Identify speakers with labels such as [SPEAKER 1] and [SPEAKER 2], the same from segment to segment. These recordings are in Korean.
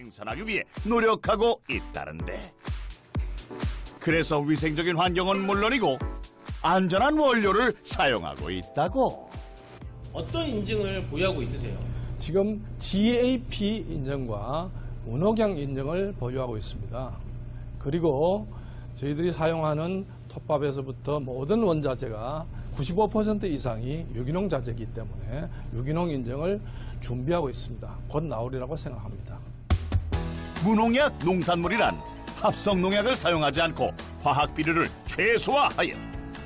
[SPEAKER 1] 생산하기 위해 노력하고 있다는데. 그래서 위생적인 환경은 물론이고 안전한 원료를 사용하고 있다고.
[SPEAKER 2] 어떤 인증을 보유하고 있으세요?
[SPEAKER 3] 지금 GAP 인증과 문호경 인증을 보유하고 있습니다. 그리고 저희들이 사용하는 톱밥에서부터 모든 원자재가 95% 이상이 유기농 자재이기 때문에 유기농 인증을 준비하고 있습니다. 곧 나오리라고 생각합니다.
[SPEAKER 1] 무농약 농산물이란 합성 농약을 사용하지 않고 화학 비료를 최소화하여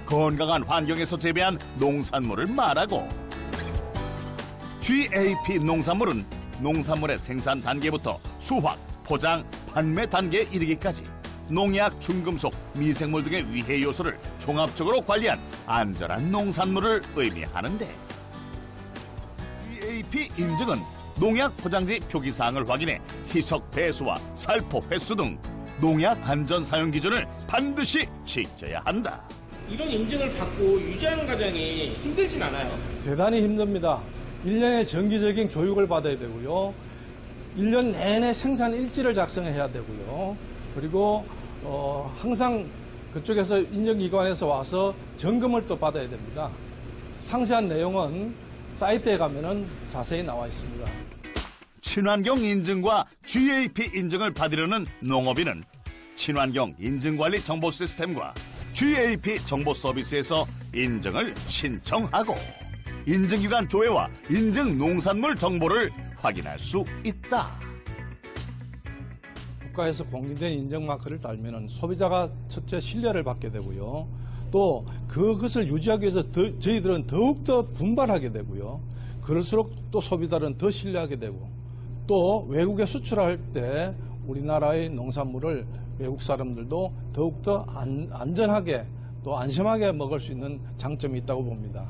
[SPEAKER 1] 건강한 환경에서 재배한 농산물을 말하고 GAP 농산물은 농산물의 생산 단계부터 수확, 포장, 판매 단계에 이르기까지 농약, 중금속, 미생물 등의 위해 요소를 종합적으로 관리한 안전한 농산물을 의미하는데 GAP 인증은 농약 포장지 표기사항을 확인해 희석 배수와 살포 횟수 등 농약 안전 사용 기준을 반드시 지켜야 한다.
[SPEAKER 2] 이런 인증을 받고 유지하는 과정이 힘들진 않아요.
[SPEAKER 3] 대단히 힘듭니다. 1년에 정기적인 교육을 받아야 되고요. 1년 내내 생산 일지를 작성해야 되고요. 그리고 어, 항상 그쪽에서 인정기관에서 와서 점검을 또 받아야 됩니다. 상세한 내용은 사이트에 가면은 자세히 나와 있습니다.
[SPEAKER 1] 친환경 인증과 GAP 인증을 받으려는 농업인은 친환경 인증관리 정보 시스템과 GAP 정보 서비스에서 인증을 신청하고 인증기관 조회와 인증 농산물 정보를 확인할 수 있다.
[SPEAKER 3] 국가에서 공인된 인증 마크를 달면은 소비자가 첫째 신뢰를 받게 되고요. 또 그것을 유지하기 위해서 더- 저희들은 더욱더 분발하게 되고요. 그럴수록 또 소비자는 더 신뢰하게 되고 또 외국에 수출할 때 우리나라의 농산물을 외국 사람들도 더욱더 안, 안전하게 또 안심하게 먹을 수 있는 장점이 있다고 봅니다.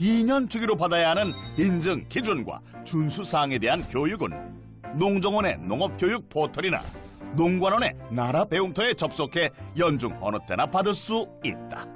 [SPEAKER 1] 2년 주기로 받아야 하는 인증 기준과 준수 사항에 대한 교육은 농정원의 농업교육 포털이나 농관원의 나라 배움터에 접속해 연중 어느 때나 받을 수 있다.